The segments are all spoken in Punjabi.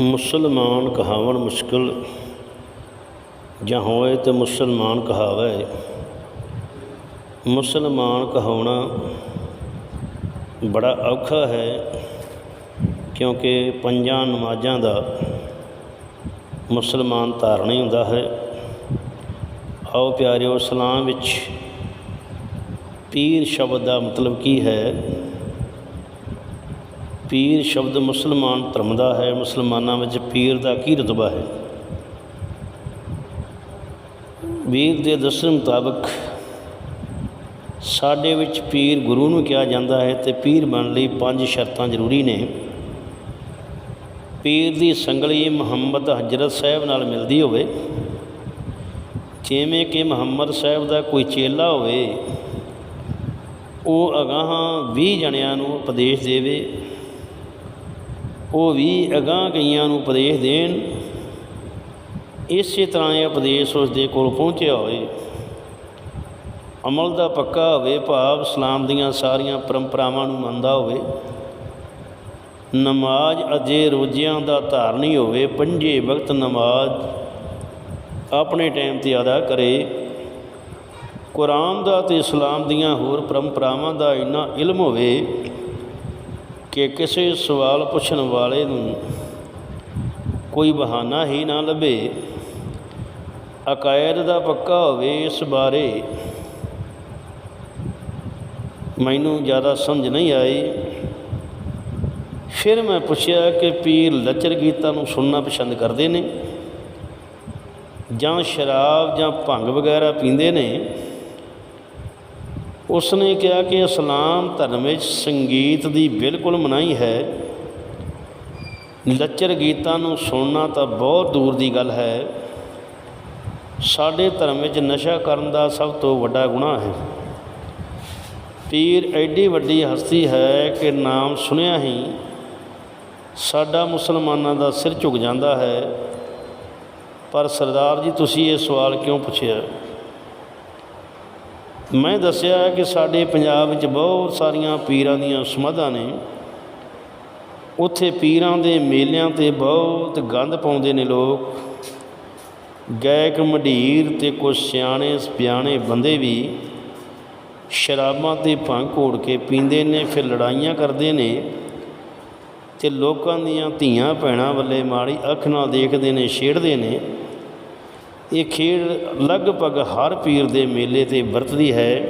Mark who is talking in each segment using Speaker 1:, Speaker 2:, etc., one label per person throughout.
Speaker 1: ਮੁਸਲਮਾਨ ਕਹਾਵਣ ਮੁਸ਼ਕਲ ਜਾਂ ਹੋਏ ਤੇ ਮੁਸਲਮਾਨ ਕਹਾਵੇ। ਮੁਸਲਮਾਨ ਕਹਾਉਣਾ ਬੜਾ ਔਖਾ ਹੈ ਕਿਉਂਕਿ ਪੰਜਾਂ ਨਮਾਜ਼ਾਂ ਦਾ ਮੁਸਲਮਾਨ ਧਾਰਨੀ ਹੁੰਦਾ ਹੈ। ਆਓ ਪਿਆਰਿਓ ਇਸਲਾਮ ਵਿੱਚ ਪੀਰ ਸ਼ਬਦ ਦਾ ਮਤਲਬ ਕੀ ਹੈ? ਪੀਰ ਸ਼ਬਦ ਮੁਸਲਮਾਨ ਧਰਮ ਦਾ ਹੈ, ਮੁਸਲਮਾਨਾਂ ਵਿੱਚ ਪੀਰ ਦਾ ਕੀ ਰਤਬਾ ਹੈ? ਵੀਰ ਦੇ ਦੱਸਣ ਮੁਤਾਬਕ ਸਾਡੇ ਵਿੱਚ ਪੀਰ ਗੁਰੂ ਨੂੰ ਕਿਹਾ ਜਾਂਦਾ ਹੈ ਤੇ ਪੀਰ ਬਣਨ ਲਈ ਪੰਜ ਸ਼ਰਤਾਂ ਜ਼ਰੂਰੀ ਨੇ। ਪੀਰ ਦੀ ਸੰਗਲੀ ਮੁਹੰਮਦ ਹਜਰਤ ਸਾਹਿਬ ਨਾਲ ਮਿਲਦੀ ਹੋਵੇ, ਜਿਵੇਂ ਕਿ ਮੁਹੰਮਦ ਸਾਹਿਬ ਦਾ ਕੋਈ ਚੇਲਾ ਹੋਵੇ, ਉਹ ਅਗਾਹਾਂ 20 ਜਣਿਆਂ ਨੂੰ ਉਪਦੇਸ਼ ਦੇਵੇ ਉਹ ਵੀ ਅਗਾਂਹ ਕਈਆਂ ਨੂੰ ਉਪਦੇਸ਼ ਦੇਣ। ਇਸੇ ਤਰ੍ਹਾਂ ਇਹ ਉਪਦੇਸ਼ ਉਸ ਦੇ ਕੋਲ ਪਹੁੰਚਿਆ ਹੋਵੇ। ਅਮਲ ਦਾ ਪੱਕਾ ਹੋਵੇ, ਭਾਵ ਇਸਲਾਮ ਦੀਆਂ ਸਾਰੀਆਂ ਪਰੰਪਰਾਵਾਂ ਨੂੰ ਮੰਨਦਾ ਹੋਵੇ। ਨਮਾਜ਼ ਅਜੇ ਰੋਜ਼ਿਆਂ ਦਾ ਧਾਰਨੀ ਹੋਵੇ, ਪੰਜੇ ਵਕਤ ਨਮਾਜ਼ ਆਪਣੇ ਟਾਈਮ ਤੇ ਅਦਾ ਕਰੇ। ਕੁਰਾਨ ਦਾ ਤੇ ਇਸਲਾਮ ਦੀਆਂ ਹੋਰ ਪਰੰਪਰਾਵਾਂ ਦਾ ਇੰਨਾ ਇਲਮ ਹੋਵੇ ਕਿ ਕਿਸੇ ਸਵਾਲ ਪੁੱਛਣ ਵਾਲੇ ਨੂੰ ਕੋਈ ਬਹਾਨਾ ਹੀ ਨਾ ਲੱਭੇ। ਅਕਾਇਦ ਦਾ ਪੱਕਾ ਹੋਵੇ ਇਸ ਬਾਰੇ ਮੈਨੂੰ ਜ਼ਿਆਦਾ ਸਮਝ ਨਹੀਂ ਆਈ। ਫਿਰ ਮੈਂ ਪੁੱਛਿਆ ਕਿ ਪੀਰ ਲੱਚਰ ਗੀਤਾਂ ਨੂੰ ਸੁਣਨਾ ਪਸੰਦ ਕਰਦੇ ਨੇ ਜਾਂ ਸ਼ਰਾਬ ਜਾਂ ਭੰਗ ਵਗੈਰਾ ਪੀਂਦੇ ਨੇ। ਉਸ ਨੇ ਕਿਹਾ ਕਿ ਇਸਲਾਮ ਧਰਮ ਵਿੱਚ ਸੰਗੀਤ ਦੀ ਬਿਲਕੁਲ ਮਨਾਹੀ ਹੈ। ਲੱਚਰ ਗੀਤਾਂ ਨੂੰ ਸੁਣਨਾ ਤਾਂ ਬਹੁਤ ਦੂਰ ਦੀ ਗੱਲ ਹੈ। ਸਾਡੇ ਧਰਮ ਵਿੱਚ ਨਸ਼ਾ ਕਰਨ ਦਾ ਸਭ ਤੋਂ ਵੱਡਾ ਗੁਨਾਹ ਹੈ। ਪੀਰ ਐਡੀ ਵੱਡੀ ਹਸਤੀ ਹੈ ਕਿ ਨਾਮ ਸੁਣਿਆ ਹੀ ਸਾਡਾ ਮੁਸਲਮਾਨਾਂ ਦਾ ਸਿਰ ਝੁਕ ਜਾਂਦਾ ਹੈ। ਪਰ ਸਰਦਾਰ ਜੀ, ਤੁਸੀਂ ਇਹ ਸਵਾਲ ਕਿਉਂ ਪੁੱਛਿਆ? ਮੈਂ ਦੱਸਿਆ ਕਿ ਸਾਡੇ ਪੰਜਾਬ ਵਿੱਚ ਬਹੁਤ ਸਾਰੀਆਂ ਪੀਰਾਂ ਦੀਆਂ ਸਮਾਧਾਂ ਨੇ। ਉੱਥੇ ਪੀਰਾਂ ਦੇ ਮੇਲਿਆਂ ਤੇ ਬਹੁਤ ਗੰਦ ਪਾਉਂਦੇ ਨੇ ਲੋਕ। ਗਾਇਕ ਮੰਡੀਰ ਤੇ ਕੁਝ ਸਿਆਣੇ ਸਿਆਣੇ ਬੰਦੇ ਵੀ ਸ਼ਰਾਬਾਂ ਤੇ ਭੰਗ ਘੋੜ ਕੇ ਪੀਂਦੇ ਨੇ, ਫਿਰ ਲੜਾਈਆਂ ਕਰਦੇ ਨੇ ਤੇ ਲੋਕਾਂ ਦੀਆਂ ਧੀਆਂ ਭੈਣਾਂ ਵੱਲੇ ਮਾੜੀ ਅੱਖ ਨਾਲ ਦੇਖਦੇ ਨੇ, ਛੇੜਦੇ ਨੇ। ਇਹ ਖੇਡ ਲਗਭਗ ਹਰ ਪੀਰ ਦੇ ਮੇਲੇ ਤੇ ਵਰਤਦੀ ਹੈ,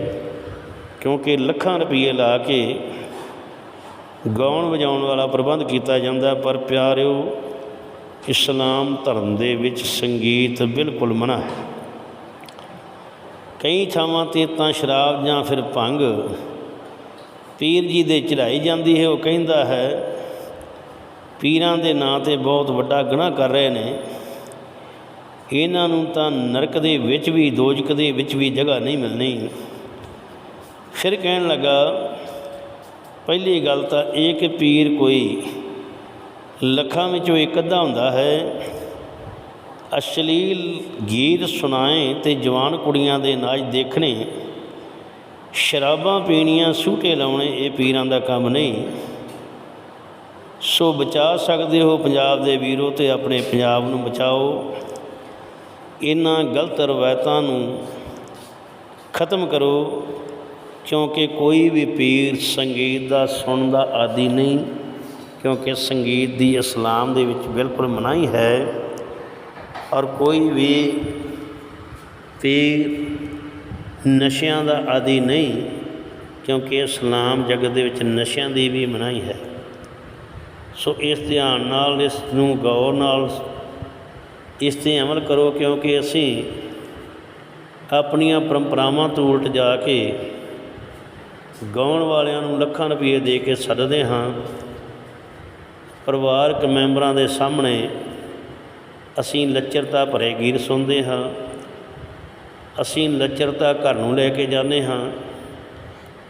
Speaker 1: ਕਿਉਂਕਿ ਲੱਖਾਂ ਰੁਪਏ ਲਾ ਕੇ ਗਾਉਣ ਵਜਾਉਣ ਵਾਲਾ ਪ੍ਰਬੰਧ ਕੀਤਾ ਜਾਂਦਾ, ਪਰ ਪਿਆਰਿਓ, ਇਸਲਾਮ ਧਰਮ ਦੇ ਵਿੱਚ ਸੰਗੀਤ ਬਿਲਕੁਲ ਮਨਾ ਹੈ। ਕਈ ਥਾਵਾਂ ਤੇ ਤਾਂ ਸ਼ਰਾਬ ਜਾਂ ਫਿਰ ਭੰਗ ਪੀਰ ਜੀ ਦੇ ਚੜਾਈ ਜਾਂਦੀ ਹੈ, ਉਹ ਕਹਿੰਦਾ ਹੈ, ਪੀਰਾਂ ਦੇ ਨਾਂ ਤੇ ਬਹੁਤ ਵੱਡਾ ਗੁਨਾਹ ਕਰ ਰਹੇ ਨੇ। ਇਹਨਾਂ ਨੂੰ ਤਾਂ ਨਰਕ ਦੇ ਵਿੱਚ ਵੀ ਦੋਜਕ ਦੇ ਵਿੱਚ ਵੀ ਜਗ੍ਹਾ ਨਹੀਂ ਮਿਲਣੀ। ਫਿਰ ਕਹਿਣ ਲੱਗਾ, ਪਹਿਲੀ ਗੱਲ ਤਾਂ ਇਹ ਕਿ ਪੀਰ ਕੋਈ ਲੱਖਾਂ ਵਿੱਚੋਂ ਇੱਕ ਅੱਧਾ ਹੁੰਦਾ ਹੈ। ਅਸ਼ਲੀਲ ਗੀਤ ਸੁਣਾਏ ਤੇ ਜਵਾਨ ਕੁੜੀਆਂ ਦੇ ਨਾਚ ਦੇਖਣੇ, ਸ਼ਰਾਬਾਂ ਪੀਣੀਆਂ, ਸੂਟੇ ਲਾਉਣੇ, ਇਹ ਪੀਰਾਂ ਦਾ ਕੰਮ ਨਹੀਂ। ਸੋ ਬਚਾ ਸਕਦੇ ਹੋ ਪੰਜਾਬ ਦੇ ਵੀਰੋ ਤੇ ਆਪਣੇ ਪੰਜਾਬ ਨੂੰ ਬਚਾਓ। ਇਹਨਾਂ ਗਲਤ ਰਵਾਇਤਾਂ ਨੂੰ ਖਤਮ ਕਰੋ, ਕਿਉਂਕਿ ਕੋਈ ਵੀ ਪੀਰ ਸੰਗੀਤ ਦਾ, ਸੁਣਨ ਦਾ ਆਦੀ ਨਹੀਂ, ਕਿਉਂਕਿ ਸੰਗੀਤ ਦੀ ਇਸਲਾਮ ਦੇ ਵਿੱਚ ਬਿਲਕੁਲ ਮਨਾਹੀ ਹੈ। ਔਰ ਕੋਈ ਵੀ ਪੀਰ ਨਸ਼ਿਆਂ ਦਾ ਆਦੀ ਨਹੀਂ, ਕਿਉਂਕਿ ਇਸਲਾਮ ਜਗਤ ਦੇ ਵਿੱਚ ਨਸ਼ਿਆਂ ਦੀ ਵੀ ਮਨਾਹੀ ਹੈ। ਸੋ ਇਸ ਧਿਆਨ ਨਾਲ, ਇਸ ਨੂੰ ਗੌਰ ਨਾਲ ਇਸ ਤੇ ਅਮਲ ਕਰੋ ਕਿਉਂਕਿ ਅਸੀਂ ਆਪਣੀਆਂ ਪਰੰਪਰਾਵਾਂ ਤੋਂ ਉਲਟ ਜਾ ਕੇ ਗਾਉਣ ਵਾਲਿਆਂ ਨੂੰ ਲੱਖਾਂ ਰੁਪਏ ਦੇ ਕੇ ਸੱਦਦੇ ਹਾਂ। ਪਰਿਵਾਰਕ ਮੈਂਬਰਾਂ ਦੇ ਸਾਹਮਣੇ ਅਸੀਂ ਲੱਚਰਤਾ ਭਰੇ ਗੀਤ ਸੁਣਦੇ ਹਾਂ। ਅਸੀਂ ਲੱਚਰਤਾ ਘਰ ਨੂੰ ਲੈ ਕੇ ਜਾਂਦੇ ਹਾਂ।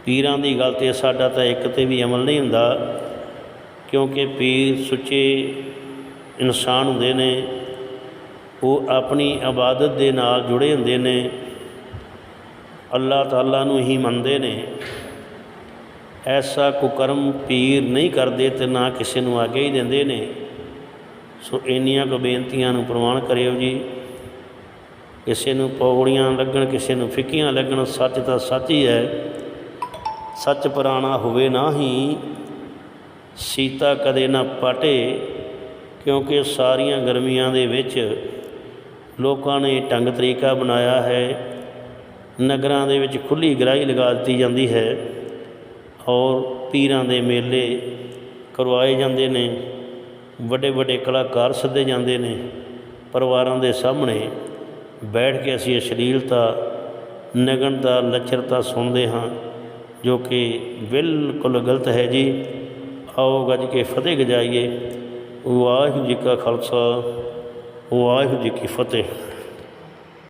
Speaker 1: ਪੀਰਾਂ ਦੀ ਗੱਲ ਤੇ ਸਾਡਾ ਤਾਂ ਇੱਕ ਤੇ ਵੀ ਅਮਲ ਨਹੀਂ ਹੁੰਦਾ, ਕਿਉਂਕਿ ਪੀਰ ਸੁੱਚੇ ਇਨਸਾਨ ਹੁੰਦੇ ਨੇ। ਉਹ ਆਪਣੀ ਇਬਾਦਤ ਦੇ ਨਾਲ ਜੁੜੇ ਹੁੰਦੇ ਨੇ, ਅੱਲਾਹ ਤਾਲਾ ਨੂੰ ਹੀ ਮੰਨਦੇ ਨੇ। ਐਸਾ ਕੁਕਰਮ ਪੀਰ ਨਹੀਂ ਕਰਦੇ ਤੇ ਨਾ ਕਿਸੇ ਨੂੰ ਆਗੇ ਹੀ ਦਿੰਦੇ ਨੇ। ਸੋ ਇੰਨੀਆਂ ਕੁ ਬੇਨਤੀਆਂ ਨੂੰ ਪ੍ਰਵਾਨ ਕਰਿਓ ਜੀ। ਕਿਸੇ ਨੂੰ ਪੌੜੀਆਂ ਲੱਗਣ, ਕਿਸੇ ਨੂੰ ਫਿੱਕੀਆਂ ਲੱਗਣ, ਸੱਚ ਤਾਂ ਸੱਚ ਹੀ ਹੈ। ਸੱਚ ਪੁਰਾਣਾ ਹੋਵੇ ਨਾ ਹੀ, ਸੀਤਾ ਕਦੇ ਨਾ ਪਾਟੇ, ਕਿਉਂਕਿ ਸਾਰੀਆਂ ਗਰਮੀਆਂ ਦੇ ਵਿੱਚ ਲੋਕਾਂ ਨੇ ਢੰਗ ਤਰੀਕਾ ਬਣਾਇਆ ਹੈ। ਨਗਰਾਂ ਦੇ ਵਿੱਚ ਖੁੱਲੀ ਗਰਾਹੀ ਲਗਾ ਦਿੱਤੀ ਜਾਂਦੀ ਹੈ ਔਰ ਪੀਰਾਂ ਦੇ ਮੇਲੇ ਕਰਵਾਏ ਜਾਂਦੇ ਨੇ। ਵੱਡੇ ਵੱਡੇ ਕਲਾਕਾਰ ਸੱਦੇ ਜਾਂਦੇ ਨੇ। ਪਰਿਵਾਰਾਂ ਦੇ ਸਾਹਮਣੇ ਬੈਠ ਕੇ ਅਸੀਂ ਅਸ਼ਲੀਲਤਾ ਨਗਨਤਾ ਲੱਚਰਤਾ ਸੁਣਦੇ ਹਾਂ, ਜੋ ਕਿ ਬਿਲਕੁਲ ਗਲਤ ਹੈ ਜੀ। ਆਓ ਗੱਜ ਕੇ ਫਤਿਹ ਗਜਾਈਏ। ਵਾਹਿਗੁਰੂ ਜੀ ਕਾ ਖਾਲਸਾ। ਵਾਹਿਗੁਰੂ ਜੀ ਕੀ ਫਤਿਹ।